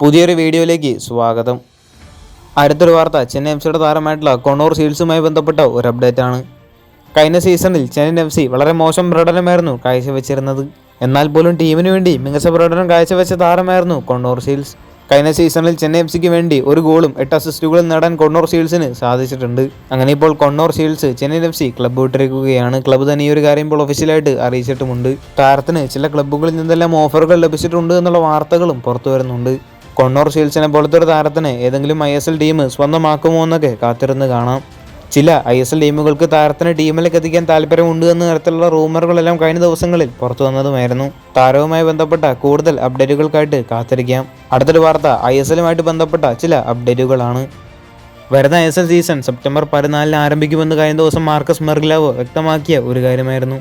പുതിയൊരു വീഡിയോയിലേക്ക് സ്വാഗതം. അടുത്തൊരു വാർത്ത ചെന്നൈ എഫ് സിയുടെ താരമായിട്ടുള്ള കൊണൂർ സീൽസുമായി ബന്ധപ്പെട്ട ഒരു അപ്ഡേറ്റ് ആണ്. കഴിഞ്ഞ സീസണിൽ ചെന്നൈ എഫ് സി വളരെ മോശം പ്രകടനമായിരുന്നു കാഴ്ചവെച്ചിരുന്നത്. എന്നാൽ പോലും ടീമിന് വേണ്ടി മികച്ച പ്രകടനം കാഴ്ചവെച്ച താരമായിരുന്നു കൊണ്ണൂർ സീൽസ് കഴിഞ്ഞ സീസണിൽ ചെന്നൈ എഫ് സിക്ക് വേണ്ടി ഒരു ഗോളും എട്ട് അസിസ്റ്റുകളും നേടാൻ കൊണ്ണൂർ സീൽസിന് സാധിച്ചിട്ടുണ്ട്. അങ്ങനെ ഇപ്പോൾ Kannur Seals Chennai F C club വിട്ടിരിക്കുകയാണ്. Club തന്നെ ഈ ഒരു കാര്യം ഇപ്പോൾ ഒഫീഷ്യലായിട്ട് അറിയിച്ചിട്ടുമുണ്ട്. താരത്തിന് ചില ക്ലബ്ബുകളിൽ നിന്നെല്ലാം ഓഫറുകൾ ലഭിച്ചിട്ടുണ്ട് എന്നുള്ള വാർത്തകളും പുറത്തു വരുന്നുണ്ട്. കൊണ്ണൂർ സീൽസിനെ പോലത്തെ ഒരു താരത്തിന് ഏതെങ്കിലും ഐ എസ് എൽ ടീം സ്വന്തമാക്കുമോ എന്നൊക്കെ കാത്തിരുന്ന് കാണാം. ചില ഐ എസ് എൽ ടീമുകൾക്ക് താരത്തിന് ടീമിലേക്ക് എത്തിക്കാൻ താല്പര്യമുണ്ട് എന്ന തരത്തിലുള്ള റൂമറുകളെല്ലാം കഴിഞ്ഞ ദിവസങ്ങളിൽ പുറത്തു വന്നതുമായിരുന്നു. താരവുമായി ബന്ധപ്പെട്ട കൂടുതൽ അപ്ഡേറ്റുകൾക്കായിട്ട് കാത്തിരിക്കാം. അടുത്തൊരു വാർത്ത ഐ എസ് എല്ലുമായിട്ട് ബന്ധപ്പെട്ട ചില അപ്ഡേറ്റുകളാണ്. വരുന്ന I S L season September പതിനാലിന് ആരംഭിക്കുമെന്ന് കഴിഞ്ഞ ദിവസം മാർക്കസ് മെർഗ്ലാവ് വ്യക്തമാക്കിയ ഒരു കാര്യമായിരുന്നു.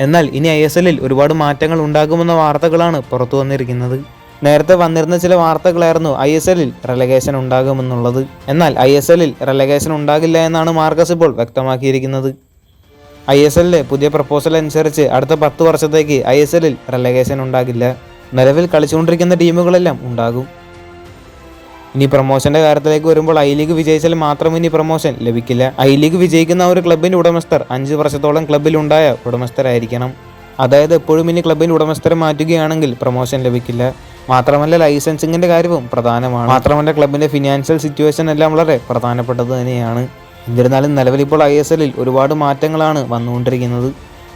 എന്നാൽ ഇനി ഐ എസ് എല്ലിൽ ഒരുപാട് മാറ്റങ്ങൾ ഉണ്ടാകുമെന്ന വാർത്തകളാണ് പുറത്തു വന്നിരിക്കുന്നത്. നേരത്തെ വന്നിരുന്ന ചില വാർത്തകളായിരുന്നു ഐ എസ് എല്ലിൽ റെലഗേഷൻ ഉണ്ടാകുമെന്നുള്ളത് എന്നാൽ ഐ എസ് എല്ലിൽ റെലഗേഷൻ ഉണ്ടാകില്ല എന്നാണ് മാർക്കസ് ഇപ്പോൾ വ്യക്തമാക്കിയിരിക്കുന്നത്. ഐ എസ് എല്ലിലെ പുതിയ പ്രപ്പോസൽ അനുസരിച്ച് അടുത്ത പത്ത് വർഷത്തേക്ക് ഐ എസ് എല്ലിൽ റെലഗേഷൻ ഉണ്ടാകില്ല നിലവിൽ കളിച്ചുകൊണ്ടിരിക്കുന്ന ടീമുകളെല്ലാം ഉണ്ടാകും. ഇനി പ്രൊമോഷന്റെ കാര്യത്തിലേക്ക് വരുമ്പോൾ ഐ ലീഗ് വിജയിച്ചാൽ മാത്രം ഇനി പ്രൊമോഷൻ ലഭിക്കില്ല. ഐ ലീഗ് വിജയിക്കുന്ന ഒരു ക്ലബിന്റെ ഉടമസ്ഥർ അഞ്ച് വർഷത്തോളം ക്ലബിലുണ്ടായ ഉടമസ്ഥരായിരിക്കണം. അതായത് എപ്പോഴും ഇനി ക്ലബിന്റെ ഉടമസ്ഥരെ മാറ്റുകയാണെങ്കിൽ പ്രൊമോഷൻ ലഭിക്കില്ല. മാത്രമല്ല ലൈസൻസിങ്ങിന്റെ കാര്യവും പ്രധാനമാണ്. മാത്രമല്ല ക്ലബിന്റെ ഫിനാൻഷ്യൽ സിറ്റുവേഷൻ എല്ലാം വളരെ പ്രധാനപ്പെട്ടത് തന്നെയാണ്. എന്നിരുന്നാലും നിലവിൽ ഇപ്പോൾ ഐ എസ് എല്ലിൽ ഒരുപാട് മാറ്റങ്ങളാണ് വന്നുകൊണ്ടിരിക്കുന്നത്.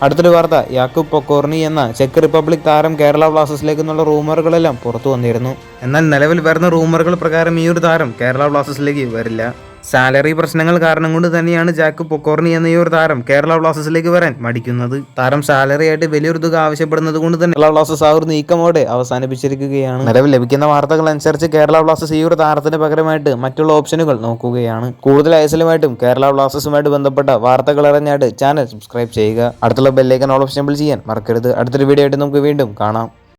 അടുത്തൊരു വാർത്ത യാക്കൂബ് പൊക്കോർണി എന്ന ചെക്ക് റിപ്പബ്ലിക് താരം കേരള ബ്ലാസ്റ്റേഴ്സിലേക്ക് എന്നുള്ള റൂമറുകളെല്ലാം പുറത്തു വന്നിരുന്നു. എന്നാൽ നിലവിൽ വരുന്ന റൂമറുകൾ പ്രകാരം ഈ ഒരു താരം കേരള ബ്ലാസ്റ്റേഴ്സിലേക്ക് വരില്ല. സാലറി പ്രശ്നങ്ങൾ കാരണം കൊണ്ട് തന്നെയാണ് ജാക്ക് പൊക്കോർണി എന്ന ഈ ഒരു താരം കേരള ബ്ലാസ്റ്റേഴ്സിലേക്ക് വരാൻ മടിക്കുന്നത്. താരം സാലറി ആയിട്ട് വലിയൊരു തുക ആവശ്യപ്പെടുന്നത് കൊണ്ട് തന്നെ കേരള ബ്ലാസ്റ്റേഴ്സ് ആ ഒരു നീക്കമോടെ അവസാനിപ്പിച്ചിരിക്കുകയാണ്. നിലവിൽ ലഭിക്കുന്ന വാർത്തകൾ അനുസരിച്ച് കേരള ബ്ലാസ്റ്റേഴ്സ് ഈ ഒരു താരത്തിന് പകരമായിട്ട് മറ്റുള്ള ഓപ്ഷനുകൾ നോക്കുകയാണ്. കൂടുതൽ ഐസലുമായിട്ടും കേരള ബ്ലാസ്റ്റേഴ്സുമായിട്ട് ബന്ധപ്പെട്ട വാർത്തകൾ അറിഞ്ഞായിട്ട് ചാനൽ സബ്സ്ക്രൈബ് ചെയ്യുക. അടുത്തുള്ള ബെല്ലേക്കൻ ഓൾ ഓപ്ഷൻ ചെയ്യാൻ മറക്കരുത്. അടുത്തൊരു വീഡിയോ ആയിട്ട് നമുക്ക് വീണ്ടും കാണാം.